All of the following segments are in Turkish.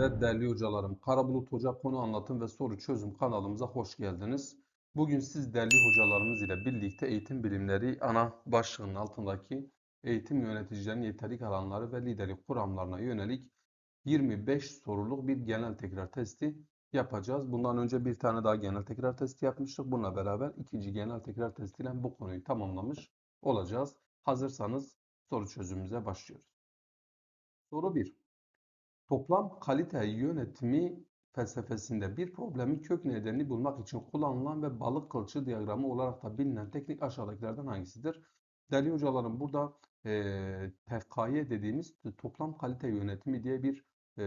Evet değerli hocalarım, Karabulut Hoca Konu Anlatım ve Soru Çözüm kanalımıza hoş geldiniz. Bugün siz değerli hocalarımız ile birlikte eğitim bilimleri ana başlığının altındaki eğitim yöneticilerinin yeterlik alanları ve liderlik kuramlarına yönelik 25 soruluk bir genel tekrar testi yapacağız. Bundan önce bir tane daha genel tekrar testi yapmıştık. Bununla beraber ikinci genel tekrar testiyle bu konuyu tamamlamış olacağız. Hazırsanız soru çözümümüze başlıyoruz. Soru 1. Toplam kalite yönetimi felsefesinde bir problemin kök nedenini bulmak için kullanılan ve balık kılçığı diyagramı olarak da bilinen teknik aşağıdakilerden hangisidir? Değerli hocalarım burada e, TKY dediğimiz toplam kalite yönetimi diye bir e,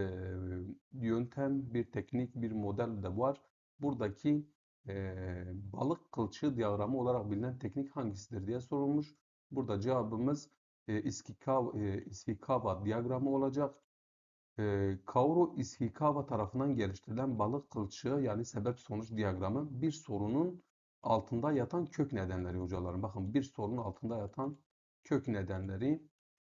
yöntem, bir teknik, bir model de var. Buradaki e, balık kılçığı diyagramı olarak bilinen teknik hangisidir diye sorulmuş. Burada cevabımız e, Iskikawa, e, Iskikawa diyagramı olacak. E, Kaoru Ishikawa tarafından geliştirilen balık kılçığı yani sebep sonuç diyagramı bir sorunun altında yatan kök nedenleri hocalarım. Bakın bir sorunun altında yatan kök nedenleri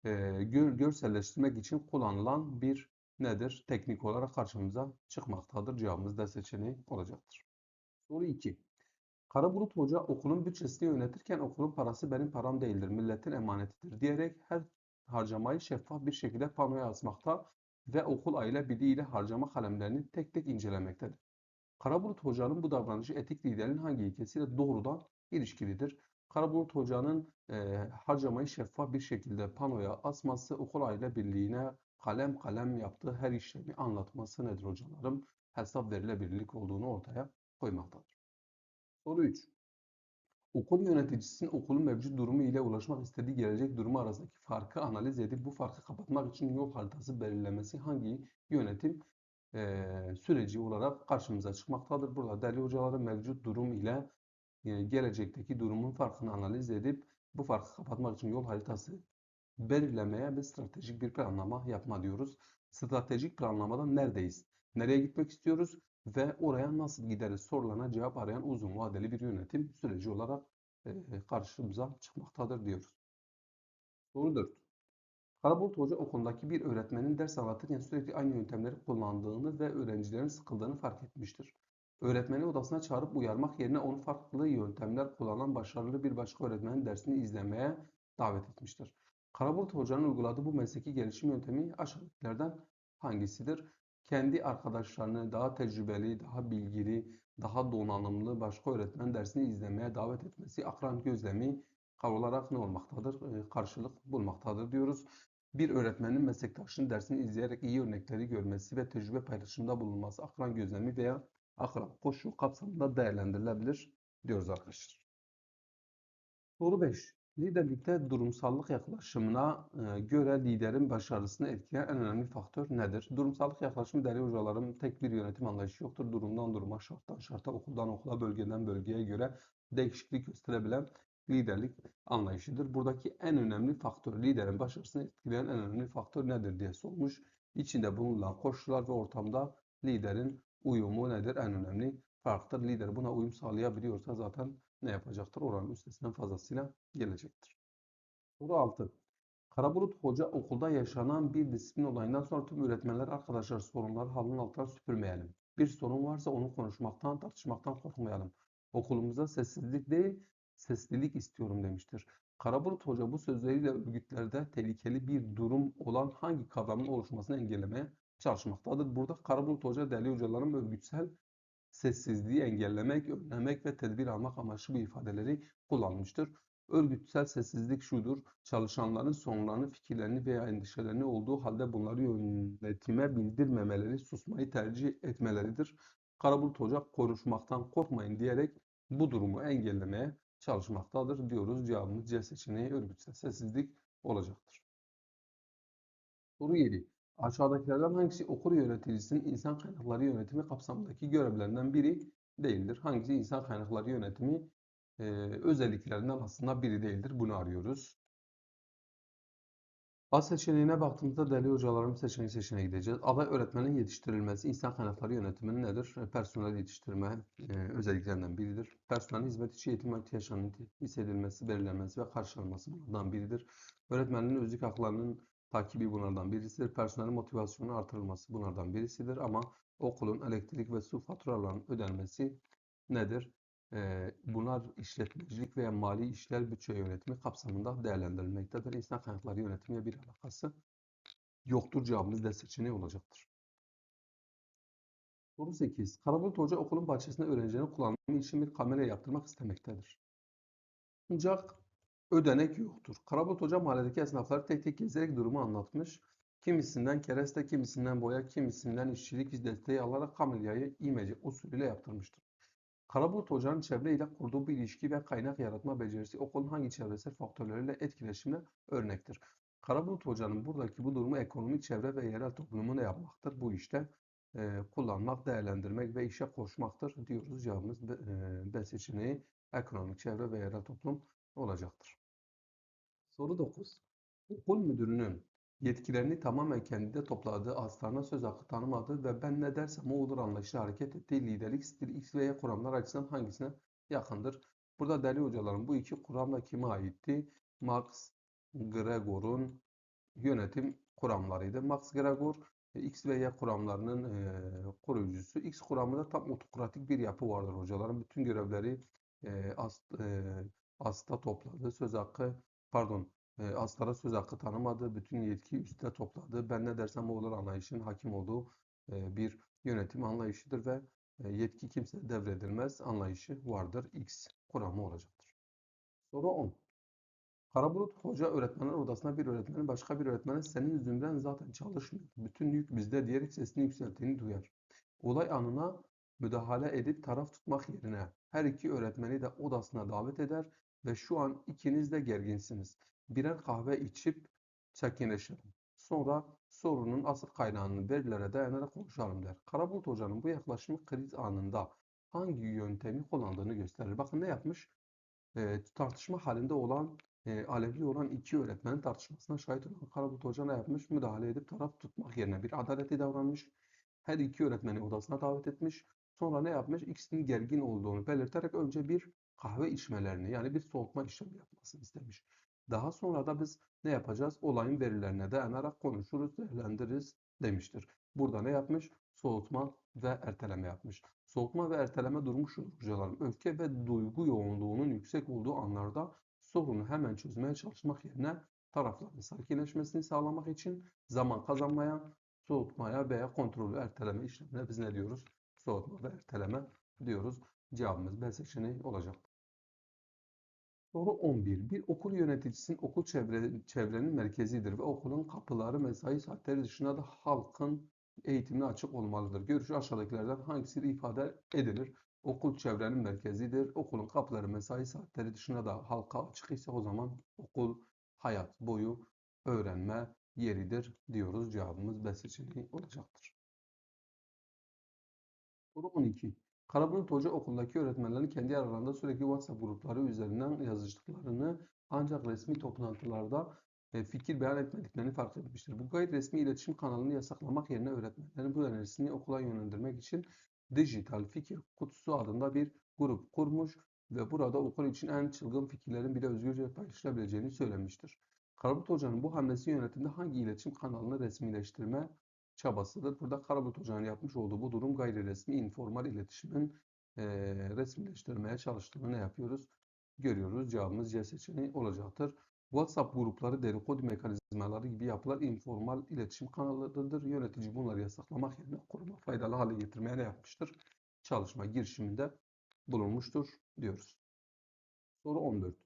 e, gör, görselleştirmek için kullanılan bir nedir? Teknik olarak karşımıza çıkmaktadır. Cevabımız da seçeneği olacaktır. Soru 2. Karabulut Hoca okulun bütçesini yönetirken okulun parası benim param değildir, milletin emanetidir diyerek her harcamayı şeffaf bir şekilde panoya asmakta ve okul aile ile harcama kalemlerini tek tek incelemektedir. Karabulut Hoca'nın bu davranışı etik liderin hangi ilkesiyle doğrudan ilişkilidir? Karabulut Hoca'nın e, harcamayı şeffaf bir şekilde panoya asması, okul aile birliğine kalem kalem yaptığı her işlemi anlatması nedir hocalarım? Hesap verilebilirlik olduğunu ortaya koymaktadır. Soru 3. Okul yöneticisinin okulun mevcut durumu ile ulaşmak istediği gelecek durumu arasındaki farkı analiz edip bu farkı kapatmak için yol haritası belirlemesi hangi yönetim eee, süreci olarak karşımıza çıkmaktadır? Burada değerli hocaların mevcut durum ile e, gelecekteki durumun farkını analiz edip bu farkı kapatmak için yol haritası belirlemeye ve stratejik bir planlama yapma diyoruz. Stratejik planlamada neredeyiz? Nereye gitmek istiyoruz? Ve oraya nasıl gideriz sorularına cevap arayan uzun vadeli bir yönetim süreci olarak e, karşımıza çıkmaktadır diyoruz. Soru 4. Karabulut Hoca okulundaki bir öğretmenin ders anlatırken sürekli aynı yöntemleri kullandığını ve öğrencilerin sıkıldığını fark etmiştir. Öğretmeni odasına çağırıp uyarmak yerine onu farklı yöntemler kullanan başarılı bir başka öğretmenin dersini izlemeye davet etmiştir. Karabulut Hoca'nın uyguladığı bu mesleki gelişim yöntemi aşağıdakilerden hangisidir? Kendi arkadaşlarını daha tecrübeli, daha bilgili, daha donanımlı başka öğretmen dersini izlemeye davet etmesi akran gözlemi olarak ne olmaktadır? E, karşılık bulmaktadır diyoruz. Bir öğretmenin meslektaşının dersini izleyerek iyi örnekleri görmesi ve tecrübe paylaşımında bulunması akran gözlemi veya akran koşu kapsamında değerlendirilebilir diyoruz arkadaşlar. Soru 5. Liderlikte durumsallık yaklaşımına e, göre liderin başarısını etkileyen en önemli faktör nedir? Durumsallık yaklaşımı değerli hocalarım tek bir yönetim anlayışı yoktur. Durumdan duruma, şarttan şarta, okuldan okula, bölgeden bölgeye göre değişiklik gösterebilen liderlik anlayışıdır. Buradaki en önemli faktör, liderin başarısını etkileyen en önemli faktör nedir diye sormuş. İçinde bulunan koşullar ve ortamda liderin uyumu nedir? En önemli farktır. Lider buna uyum sağlayabiliyorsa zaten ne yapacaktır? Oranın üstesinden fazlasıyla gelecektir. Soru 6. Karabulut Hoca okulda yaşanan bir disiplin olayından sonra tüm öğretmenler arkadaşlar sorunları halının altına süpürmeyelim. Bir sorun varsa onu konuşmaktan, tartışmaktan korkmayalım. Okulumuzda sessizlik değil, seslilik istiyorum demiştir. Karabulut Hoca bu sözleriyle örgütlerde tehlikeli bir durum olan hangi kavramın oluşmasını engellemeye çalışmaktadır. Burada Karabulut Hoca değerli hocaların örgütsel sessizliği engellemek, önlemek ve tedbir almak amaçlı bu ifadeleri kullanmıştır. Örgütsel sessizlik şudur, çalışanların sorunlarını, fikirlerini veya endişelerini olduğu halde bunları yönetime bildirmemeleri, susmayı tercih etmeleridir. Karabulut Hoca konuşmaktan korkmayın diyerek bu durumu engellemeye çalışmaktadır diyoruz. Cevabımız C seçeneği örgütsel sessizlik olacaktır. Soru 7. Aşağıdakilerden hangisi okul yöneticisinin insan kaynakları yönetimi kapsamındaki görevlerinden biri değildir? Hangisi insan kaynakları yönetimi e, özelliklerinden aslında biri değildir? Bunu arıyoruz. A seçeneğine baktığımızda değerli hocalarım seçeneği seçeneğe gideceğiz. Aday öğretmenin yetiştirilmesi insan kaynakları yönetiminin nedir? Personel yetiştirme e, özelliklerinden biridir. Personelin hizmet içi eğitim ihtiyaçlarının hissedilmesi, belirlenmesi ve karşılanması bunlardan biridir. Öğretmenin özlük haklarının takibi bunlardan birisidir. Personel motivasyonu artırılması bunlardan birisidir. Ama okulun elektrik ve su faturalarının ödenmesi nedir? Ee, bunlar işletmecilik veya mali işler bütçe yönetimi kapsamında değerlendirilmektedir. İnsan kaynakları yönetimiyle bir alakası yoktur. Cevabımız D seçeneği olacaktır. Soru 8. Karabulut Hoca okulun bahçesinde öğrencilerin kullanımı için bir kamera yaptırmak istemektedir. Ancak ödenek yoktur. Karabulut Hoca mahalledeki esnafları tek tek gezerek durumu anlatmış. Kimisinden kereste, kimisinden boya, kimisinden işçilik desteği alarak kamelayı imece usulüyle yaptırmıştır. Karabulut Hoca'nın çevreyle kurduğu bir ilişki ve kaynak yaratma becerisi okulun hangi çevresel faktörleriyle etkileşimine örnektir? Karabulut Hoca'nın buradaki bu durumu ekonomik çevre ve yerel toplumu ne yapmaktır? Bu işte e, kullanmak, değerlendirmek ve işe koşmaktır diyoruz. Cevabımız B, e, B seçeneği ekonomik çevre ve yerel toplum olacaktır. Soru 9. Okul müdürünün yetkilerini tamamen kendinde topladığı, aslarına söz hakkı tanımadığı ve ben ne dersem o olur anlayışla hareket ettiği liderlik stili X ve Y kuramlar açısından hangisine yakındır? Burada değerli hocalarım bu iki kuram da kime aitti? Max Gregor'un yönetim kuramlarıydı. Max Gregor e, X ve Y kuramlarının e, koruyucusu. X kuramında tam otokratik bir yapı vardır hocaların. Bütün görevleri e, as, e, asta topladı. Söz hakkı, pardon, e, aslara söz hakkı tanımadı. Bütün yetki üstte topladı. Ben ne dersem o olur anlayışın hakim olduğu e, bir yönetim anlayışıdır ve e, yetki kimse devredilmez anlayışı vardır. X kuramı olacaktır. Soru 10. Karabulut Hoca öğretmenler odasına bir öğretmenin başka bir öğretmenin senin zümren zaten çalışmıyor. Bütün yük bizde diyerek sesini yükselttiğini duyar. Olay anına müdahale edip taraf tutmak yerine her iki öğretmeni de odasına davet eder ve şu an ikiniz de gerginsiniz. Birer kahve içip çekinleşelim. Sonra sorunun asıl kaynağını verilere dayanarak konuşalım der. Karabulut Hoca'nın bu yaklaşımı kriz anında hangi yöntemi kullandığını gösterir. Bakın ne yapmış? E, tartışma halinde olan e, alevli olan iki öğretmenin tartışmasına şahit olan Karabulut Hoca ne yapmış? Müdahale edip taraf tutmak yerine bir adaleti davranmış. Her iki öğretmeni odasına davet etmiş. Sonra ne yapmış? İkisinin gergin olduğunu belirterek önce bir kahve içmelerini yani bir soğutma işlemi yapmasını istemiş. Daha sonra da biz ne yapacağız? Olayın verilerine dayanarak konuşuruz, değerlendiririz demiştir. Burada ne yapmış? Soğutma ve erteleme yapmış. Soğutma ve erteleme durumu şudur hocalarım. Öfke ve duygu yoğunluğunun yüksek olduğu anlarda sorunu hemen çözmeye çalışmak yerine tarafların sakinleşmesini sağlamak için zaman kazanmaya, soğutmaya veya kontrolü erteleme işlemine biz ne diyoruz? Soğutma ve erteleme diyoruz. Cevabımız B seçeneği olacak. Soru 11. Bir okul yöneticisinin okul çevre, çevrenin merkezidir ve okulun kapıları mesai saatleri dışında da halkın eğitimine açık olmalıdır. Görüşü aşağıdakilerden hangisi ifade edilir? Okul çevrenin merkezidir. Okulun kapıları mesai saatleri dışında da halka açık ise o zaman okul hayat boyu öğrenme yeridir diyoruz. Cevabımız B seçeneği olacaktır. Soru 12. Karabulut Hoca okuldaki öğretmenlerin kendi aralarında sürekli WhatsApp grupları üzerinden yazıştıklarını ancak resmi toplantılarda e, fikir beyan etmediklerini fark etmiştir. Bu gayri resmi iletişim kanalını yasaklamak yerine öğretmenlerin bu enerjisini okula yönlendirmek için Dijital Fikir Kutusu adında bir grup kurmuş ve burada okul için en çılgın fikirlerin bile özgürce paylaşılabileceğini söylemiştir. Karabulut Hoca'nın bu hamlesi yönetimde hangi iletişim kanalını resmileştirme çabasıdır? Burada Karabulut Hoca'nın yapmış olduğu bu durum gayri resmi informal iletişimin e, resmileştirmeye çalıştığını ne yapıyoruz? Görüyoruz. Cevabımız C seçeneği olacaktır. WhatsApp grupları dedikodu mekanizmaları gibi yapılan informal iletişim kanallarıdır. Yönetici bunları yasaklamak yerine koruma faydalı hale getirmeye ne yapmıştır? Çalışma girişiminde bulunmuştur diyoruz. Soru 14.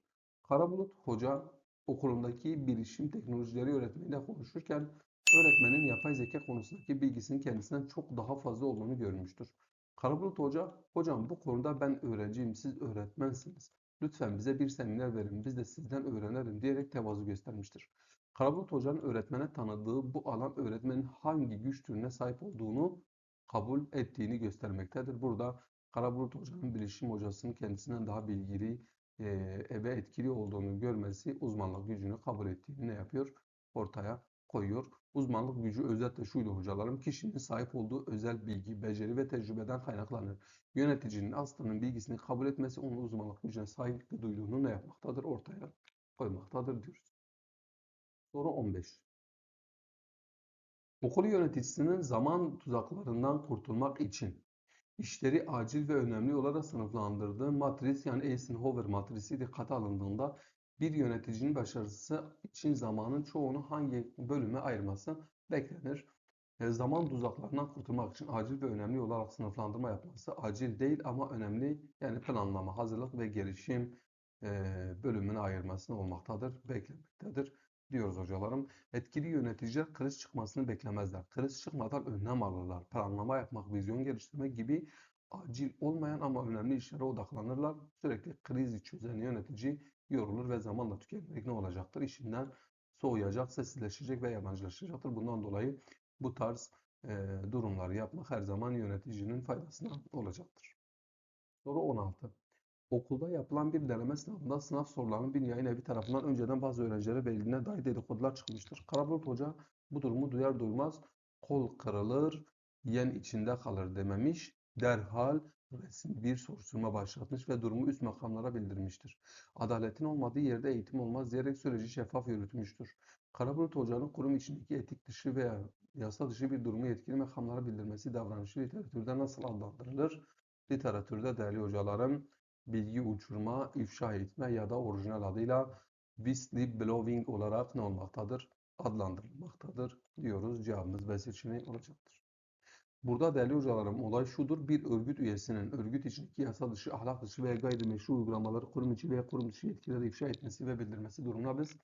Karabulut Hoca okulundaki bilişim teknolojileri öğretmeniyle konuşurken öğretmenin yapay zeka konusundaki bilgisinin kendisinden çok daha fazla olduğunu görmüştür. Karabulut Hoca, hocam bu konuda ben öğrenciyim, siz öğretmensiniz. Lütfen bize bir seminer verin, biz de sizden öğrenelim diyerek tevazu göstermiştir. Karabulut Hoca'nın öğretmene tanıdığı bu alan öğretmenin hangi güç türüne sahip olduğunu kabul ettiğini göstermektedir. Burada Karabulut Hoca'nın bilişim hocasının kendisinden daha bilgili e, ve etkili olduğunu görmesi uzmanlık gücünü kabul ettiğini ne yapıyor? Ortaya koyuyor. Uzmanlık gücü özetle şuydu hocalarım. Kişinin sahip olduğu özel bilgi, beceri ve tecrübeden kaynaklanır. Yöneticinin aslanın bilgisini kabul etmesi onun uzmanlık gücüne sahip duyduğunu ne yapmaktadır? Ortaya koymaktadır diyoruz. Soru 15. Okul yöneticisinin zaman tuzaklarından kurtulmak için işleri acil ve önemli olarak sınıflandırdığı matris yani Eisenhower matrisi dikkate alındığında bir yöneticinin başarısı için zamanın çoğunu hangi bölüme ayırması beklenir? E, zaman tuzaklarından kurtulmak için acil ve önemli olarak sınıflandırma yapması acil değil ama önemli yani planlama, hazırlık ve gelişim e, bölümüne ayırmasını olmaktadır, beklemektedir diyoruz hocalarım. Etkili yöneticiler kriz çıkmasını beklemezler. Kriz çıkmadan önlem alırlar. Planlama yapmak, vizyon geliştirmek gibi acil olmayan ama önemli işlere odaklanırlar. Sürekli krizi çözen yönetici yorulur ve zamanla tükenerek ne olacaktır? İşinden soğuyacak, sessizleşecek ve yabancılaşacaktır. Bundan dolayı bu tarz e, durumları yapmak her zaman yöneticinin faydasına olacaktır. Soru 16. Okulda yapılan bir deneme sınavında sınav sorularının bir yayın evi tarafından önceden bazı öğrencilere verildiğine dair dedikodular çıkmıştır. Karabulut Hoca bu durumu duyar duymaz kol kırılır, yen içinde kalır dememiş. Derhal bir soruşturma başlatmış ve durumu üst makamlara bildirmiştir. Adaletin olmadığı yerde eğitim olmaz diyerek süreci şeffaf yürütmüştür. Karabulut Hoca'nın kurum içindeki etik dışı veya yasa dışı bir durumu yetkili makamlara bildirmesi davranışı literatürde nasıl adlandırılır? Literatürde değerli hocalarım bilgi uçurma, ifşa etme ya da orijinal adıyla whistleblowing olarak ne olmaktadır? Adlandırılmaktadır diyoruz. Cevabımız B seçeneği olacaktır. Burada değerli hocalarım olay şudur. Bir örgüt üyesinin örgüt içindeki yasa dışı, ahlak dışı veya gayrimeşru uygulamaları kurum içi veya kurum dışı yetkililere ifşa etmesi ve bildirmesi durumuna biz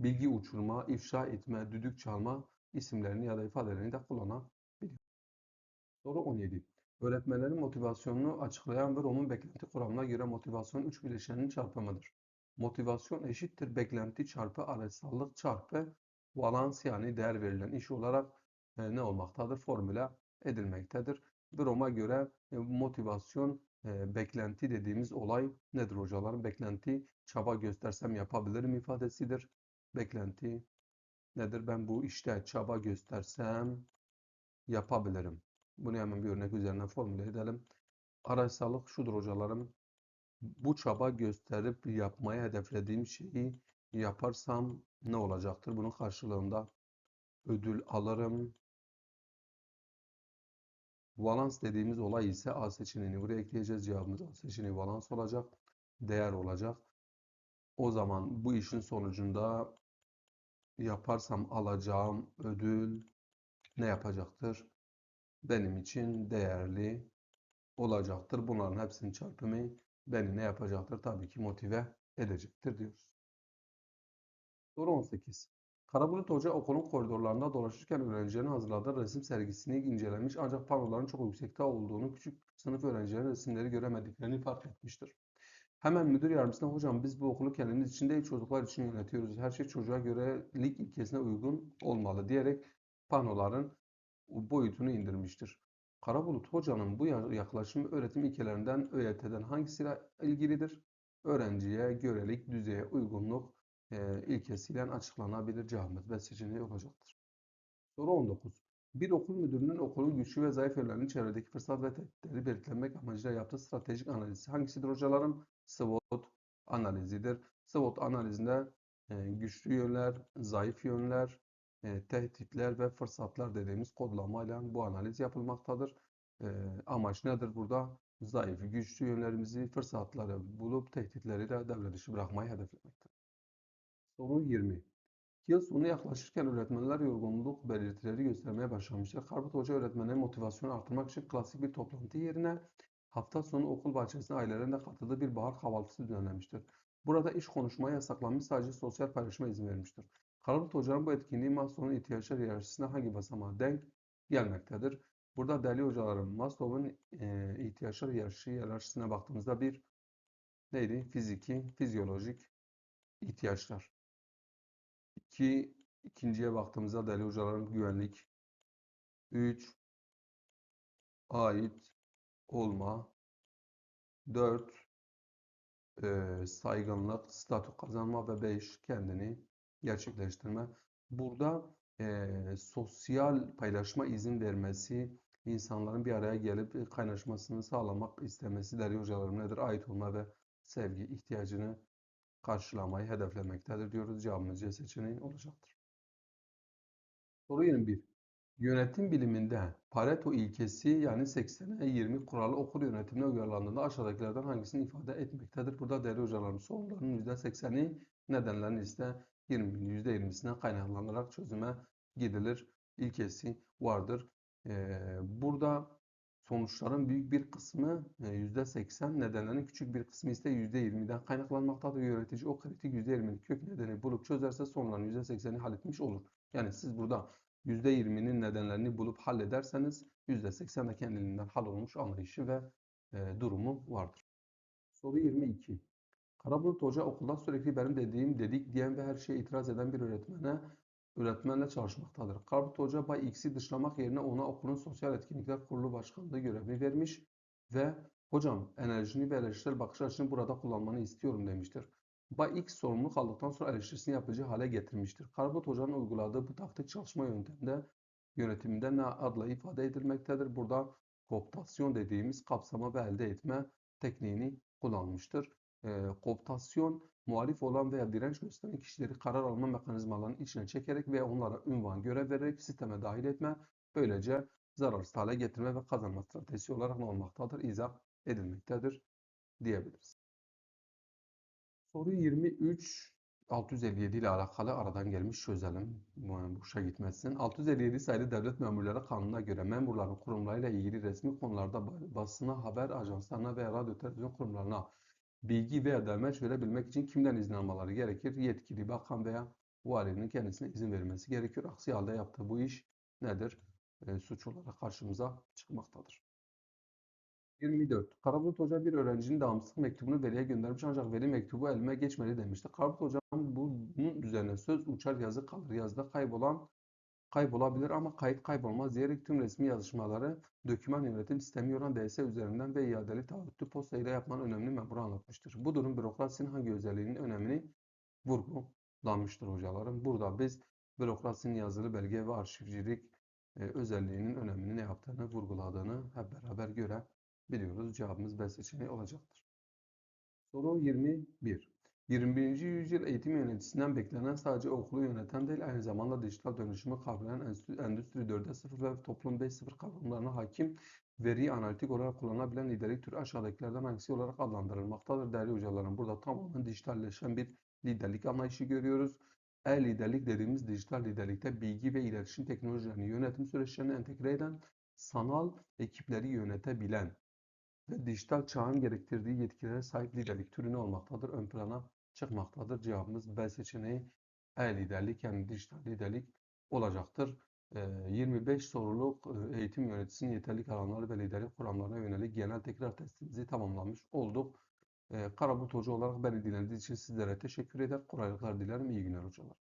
bilgi uçurma, ifşa etme, düdük çalma isimlerini ya da ifadelerini de kullanabiliyoruz. Soru 17. Öğretmenlerin motivasyonunu açıklayan ve Rom'un beklenti kuramına göre motivasyon üç bileşenin çarpımıdır. Motivasyon eşittir beklenti çarpı araçsallık çarpı valans yani değer verilen iş olarak e, ne olmaktadır? Formüle edilmektedir. Ve Rom'a göre e, motivasyon e, beklenti dediğimiz olay nedir hocalarım? Beklenti çaba göstersem yapabilirim ifadesidir. Beklenti nedir? Ben bu işte çaba göstersem yapabilirim. Bunu hemen bir örnek üzerinden formüle edelim. Araçsallık şudur hocalarım. Bu çaba gösterip yapmaya hedeflediğim şeyi yaparsam ne olacaktır? Bunun karşılığında ödül alırım. Valans dediğimiz olay ise A seçeneğini buraya ekleyeceğiz. Cevabımız A seçeneği valans olacak. Değer olacak. O zaman bu işin sonucunda yaparsam alacağım ödül ne yapacaktır? benim için değerli olacaktır. Bunların hepsinin çarpımı beni ne yapacaktır? Tabii ki motive edecektir diyoruz. Soru 18. Karabulut Hoca okulun koridorlarında dolaşırken öğrencilerin hazırladığı resim sergisini incelemiş ancak panoların çok yüksekte olduğunu, küçük sınıf öğrencilerin resimleri göremediklerini fark etmiştir. Hemen müdür yardımcısına hocam biz bu okulu kendimiz için değil çocuklar için yönetiyoruz. Her şey çocuğa göre lig ilkesine uygun olmalı diyerek panoların boyutunu indirmiştir. Karabulut Hoca'nın bu yaklaşımı öğretim ilkelerinden ÖYT'den hangisiyle ilgilidir? Öğrenciye görelik düzeye uygunluk e, ilkesiyle açıklanabilir cevabımız ve seçeneği olacaktır. Soru 19. Bir okul müdürünün okulun güçlü ve zayıf yönlerini çevredeki fırsat ve tehditleri belirtlemek amacıyla yaptığı stratejik analizi hangisidir hocalarım? SWOT analizidir. SWOT analizinde e, güçlü yönler, zayıf yönler, e, tehditler ve fırsatlar dediğimiz kodlamayla bu analiz yapılmaktadır. E, amaç nedir burada? Zayıf, güçlü yönlerimizi, fırsatları bulup tehditleri de devre dışı bırakmayı hedeflemektedir. Soru 20. Yıl sonu yaklaşırken öğretmenler yorgunluk belirtileri göstermeye başlamıştır. Karbut Hoca öğretmenlerin motivasyonu artırmak için klasik bir toplantı yerine hafta sonu okul bahçesinde ailelerin katıldığı bir bahar kahvaltısı düzenlemiştir. Burada iş konuşmaya yasaklanmış sadece sosyal paylaşıma izin vermiştir. Karabulut Hoca'nın bu etkinliği Maslow'un ihtiyaçlar hiyerarşisine hangi basamağa denk gelmektedir? Burada değerli hocalarım Maslow'un e, ihtiyaçlar hiyerarşisine baktığımızda bir neydi? Fiziki, fizyolojik ihtiyaçlar. İki, ikinciye baktığımızda değerli hocalarım güvenlik. Üç, ait olma. Dört, e, saygınlık, statü kazanma ve beş, kendini gerçekleştirme. Burada e, sosyal paylaşma izin vermesi, insanların bir araya gelip kaynaşmasını sağlamak istemesi değerli hocalarım nedir? Ait olma ve sevgi ihtiyacını karşılamayı hedeflemektedir diyoruz. Cevabımız C seçeneği olacaktır. Soru 21. Yönetim biliminde Pareto ilkesi yani 80'e 20 kuralı okul yönetimine uyarlandığında aşağıdakilerden hangisini ifade etmektedir? Burada değerli hocalarım sorunların %80'i nedenlerin ise 20'nin %20'sinden kaynaklanarak çözüme gidilir ilkesi vardır. Ee, burada sonuçların büyük bir kısmı e, %80, nedenlerin küçük bir kısmı ise %20'den kaynaklanmaktadır. Yönetici o kritik %20'nin kök nedeni bulup çözerse sonuçların %80'i halletmiş olur. Yani siz burada %20'nin nedenlerini bulup hallederseniz %80 de kendiliğinden hallolmuş anlayışı ve e, durumu vardır. Soru 22. Karabulut Hoca okulda sürekli benim dediğim dedik diyen ve her şeye itiraz eden bir öğretmene öğretmenle çalışmaktadır. Karabulut Hoca Bay X'i dışlamak yerine ona okulun sosyal etkinlikler kurulu başkanlığı görevini vermiş ve hocam enerjini ve eleştirel bakış açını burada kullanmanı istiyorum demiştir. Bay X sorumluluk aldıktan sonra eleştirisini yapıcı hale getirmiştir. Karbut Hoca'nın uyguladığı bu taktik çalışma yönteminde yönetiminde ne adla ifade edilmektedir. Burada kooptasyon dediğimiz kapsama ve elde etme tekniğini kullanmıştır. E, kooptasyon muhalif olan veya direnç gösteren kişileri karar alma mekanizmalarının içine çekerek ve onlara ünvan görev vererek sisteme dahil etme, böylece zararsız hale getirme ve kazanma stratejisi olarak olmaktadır? İzah edilmektedir diyebiliriz. Soru 23 657 ile alakalı aradan gelmiş çözelim. Bu boşa gitmesin. 657 sayılı devlet memurları kanununa göre memurların kurumlarıyla ilgili resmi konularda basına, haber ajanslarına veya radyo televizyon kurumlarına bilgi veya demeç verebilmek için kimden izin almaları gerekir? Yetkili bakan veya valinin kendisine izin verilmesi gerekiyor. Aksi halde yaptığı bu iş nedir? E, suç olarak karşımıza çıkmaktadır. 24. Karabulut Hoca bir öğrencinin devamsızlık mektubunu veliye göndermiş ancak veli mektubu elime geçmedi demişti. Karabulut Hoca'nın bunun üzerine söz uçar yazı kalır. Yazıda kaybolan kaybolabilir ama kayıt kaybolmaz diyerek tüm resmi yazışmaları döküman yönetim sistemi yoran DS üzerinden ve iadeli taahhütlü posta ile yapmanın önemli memuru anlatmıştır. Bu durum bürokrasinin hangi özelliğinin önemini vurgulanmıştır hocalarım. Burada biz bürokrasinin yazılı belge ve arşivcilik e, özelliğinin önemini ne yaptığını vurguladığını hep beraber görebiliyoruz. Cevabımız B seçeneği olacaktır. Soru 21. 21. yüzyıl eğitim yöneticisinden beklenen sadece okulu yöneten değil, aynı zamanda dijital dönüşümü kavrayan Endüstri, Endüstri 4.0 ve Toplum 5.0 kavramlarına hakim, veriyi analitik olarak kullanabilen liderlik türü aşağıdakilerden hangisi olarak adlandırılmaktadır? Değerli hocalarım, burada tamamen dijitalleşen bir liderlik anlayışı görüyoruz. E-liderlik dediğimiz dijital liderlikte bilgi ve iletişim teknolojilerini yönetim süreçlerini entegre eden, sanal ekipleri yönetebilen ve dijital çağın gerektirdiği yetkilere sahip liderlik türünü olmaktadır. Ön plana çıkmaktadır. Cevabımız B seçeneği e-liderlik yani dijital liderlik olacaktır. 25 soruluk eğitim yöneticisinin yeterlik alanları ve liderlik kuramlarına yönelik genel tekrar testimizi tamamlamış olduk. Karabut Hoca olarak beni dinlediğiniz için sizlere teşekkür eder. Kolaylıklar dilerim. İyi günler hocalar.